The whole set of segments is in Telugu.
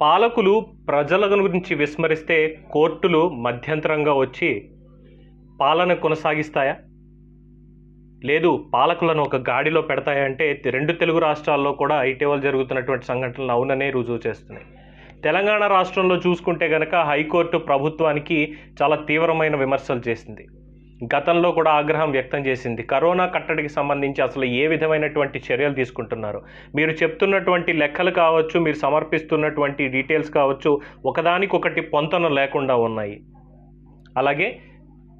పాలకులు ప్రజల గురించి విస్మరిస్తే కోర్టులు మధ్యంతరంగా వచ్చి పాలన కొనసాగిస్తాయా? లేదు పాలకులను ఒక గాడిలో పెడతాయంటే రెండు తెలుగు రాష్ట్రాల్లో కూడా ఇటీవల జరుగుతున్నటువంటి సంఘటనలు అవుననే రుజువు చేస్తున్నాయి. తెలంగాణ రాష్ట్రంలో చూసుకుంటే గనక హైకోర్టు ప్రభుత్వానికి చాలా తీవ్రమైన విమర్శలు చేసింది. గతంలో కూడా ఆగ్రహం వ్యక్తం చేసింది. కరోనా కట్టడికి సంబంధించి అసలు ఏ విధమైనటువంటి చర్యలు తీసుకుంటున్నారు? మీరు చెప్తున్నటువంటి లెక్కలు కావచ్చు మీరు సమర్పిస్తున్నటువంటి డీటెయిల్స్ కావచ్చు ఒకదానికొకటి పొంతన లేకుండా ఉన్నాయి. అలాగే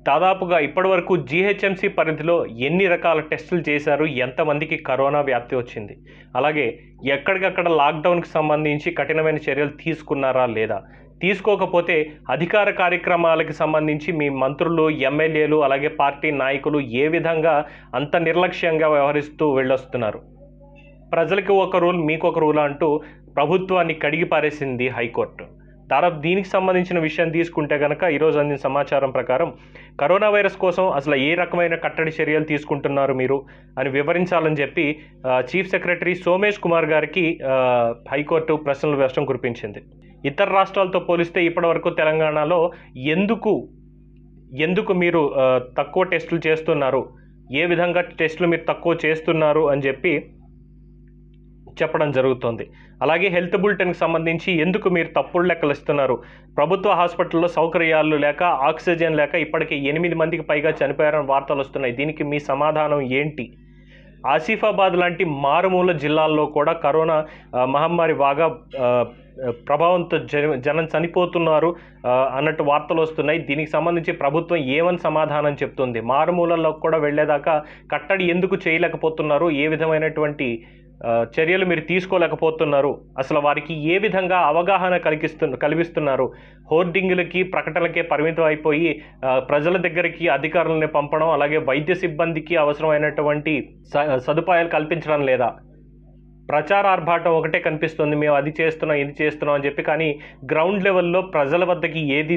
దాదాపుగా ఇప్పటివరకు జీహెచ్ఎంసీ పరిధిలో ఎన్ని రకాల టెస్టులు చేశారు ఎంతమందికి కరోనా వ్యాప్తి వచ్చింది? అలాగే ఎక్కడికక్కడ లాక్డౌన్కి సంబంధించి కఠినమైన చర్యలు తీసుకున్నారా లేదా? తీసుకోకపోతే అధికార కార్యక్రమాలకు సంబంధించి మీ మంత్రులు ఎమ్మెల్యేలు అలాగే పార్టీ నాయకులు ఏ విధంగా అంత నిర్లక్ష్యంగా వ్యవహరిస్తూ వెళ్ళొస్తున్నారు? ప్రజలకు ఒక రూల్ మీకు ఒక రూల్ అంటూ ప్రభుత్వాన్ని కడిగి పారేసింది హైకోర్టు. దాదాపు దీనికి సంబంధించిన విషయం తీసుకుంటే కనుక ఈరోజు అందిన సమాచారం ప్రకారం కరోనా వైరస్ కోసం అసలు ఏ రకమైన కట్టడి చర్యలు తీసుకుంటున్నారు మీరు అని వివరించాలని చెప్పి చీఫ్ సెక్రటరీ సోమేష్ కుమార్ గారికి హైకోర్టు ప్రశ్నల వేషం కురిపించింది. ఇతర రాష్ట్రాలతో పోలిస్తే ఇప్పటివరకు తెలంగాణలో ఎందుకు ఎందుకు మీరు తక్కువ టెస్టులు చేస్తున్నారు? ఏ విధంగా టెస్టులు మీరు తక్కువ చేస్తున్నారు? అని చెప్పి చెప్పడం జరుగుతుంది. అలాగే హెల్త్ బులెటిన్కి సంబంధించి ఎందుకు మీరు తప్పుడు లెక్కలు ఇస్తున్నారు? ప్రభుత్వ హాస్పిటల్లో సౌకర్యాలు లేక ఆక్సిజన్ లేక ఇప్పటికే ఎనిమిది మందికి పైగా చనిపోయారని వార్తలు వస్తున్నాయి. దీనికి మీ సమాధానం ఏంటి? ఆసిఫాబాద్ లాంటి మారుమూల జిల్లాల్లో కూడా కరోనా మహమ్మారి బాగా ప్రభావంతో జన జనం చనిపోతున్నారు అన్నట్టు వార్తలు వస్తున్నాయి. దీనికి సంబంధించి ప్రభుత్వం ఏమని సమాధానం చెప్తుంది? మారుమూలల్లో కూడా వెళ్ళేదాకా కట్టడి ఎందుకు చేయలేకపోతున్నారు? ఏ విధమైనటువంటి చర్యలు మీరు తీసుకోలేకపోతున్నారు. అసలు వారికి ఏ విధంగా అవగాహన కలిగిస్తు కల్పిస్తున్నారు హోర్డింగులకి ప్రకటనలకే పరిమితం అయిపోయి ప్రజల దగ్గరికి అధికారులని పంపడం అలాగే వైద్య సిబ్బందికి అవసరమైనటువంటి స- సదుపాయాలు కల్పించడం లేదా? ప్రచార ఆర్భాటం ఒకటే కనిపిస్తుంది. మేము అది చేస్తున్నాం ఇది చేస్తున్నాం అని చెప్పి కానీ గ్రౌండ్ లెవెల్లో ప్రజల వద్దకి ఏది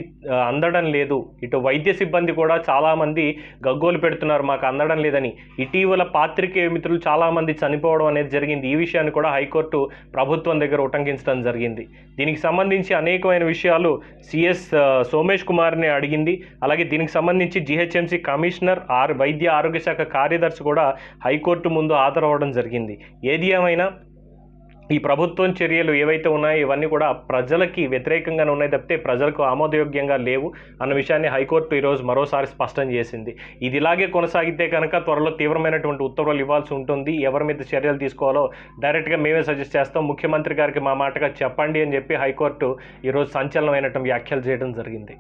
అందడం లేదు. ఇటు వైద్య సిబ్బంది కూడా చాలామంది గగ్గోలు పెడుతున్నారు మాకు అందడం లేదని. ఇటీవల పాత్రికేయ మిత్రులు చాలామంది చనిపోవడం అనేది జరిగింది. ఈ విషయాన్ని కూడా హైకోర్టు ప్రభుత్వం దగ్గర ఉటంకించడం జరిగింది. దీనికి సంబంధించి అనేకమైన విషయాలు సిఎస్ సోమేష్ కుమార్ని అడిగింది. అలాగే దీనికి సంబంధించి జిహెచ్ఎంసీ కమిషనర్ ఆర్ వైద్య ఆరోగ్య శాఖ కార్యదర్శి కూడా హైకోర్టు ముందు హాజరవ్వడం జరిగింది. ఏది ఏమైనా ఈ ప్రభుత్వం చర్యలు ఏవైతే ఉన్నాయో ఇవన్నీ కూడా ప్రజలకి వ్యతిరేకంగానే ఉన్నాయి తప్పితే ప్రజలకు ఆమోదయోగ్యంగా లేవు అన్న విషయాన్ని హైకోర్టు ఈరోజు మరోసారి స్పష్టం చేసింది. ఇది ఇలాగే కొనసాగితే కనుక త్వరలో తీవ్రమైనటువంటి ఉత్తర్వులు ఇవ్వాల్సి ఉంటుంది. ఎవరి మీద చర్యలు తీసుకోవాలో డైరెక్ట్గా మేమే సజెస్ట్ చేస్తాం. ముఖ్యమంత్రి గారికి మా మాటగా చెప్పండి అని చెప్పి హైకోర్టు ఈరోజు సంచలనమైనటువంటి వ్యాఖ్యలు చేయడం జరిగింది.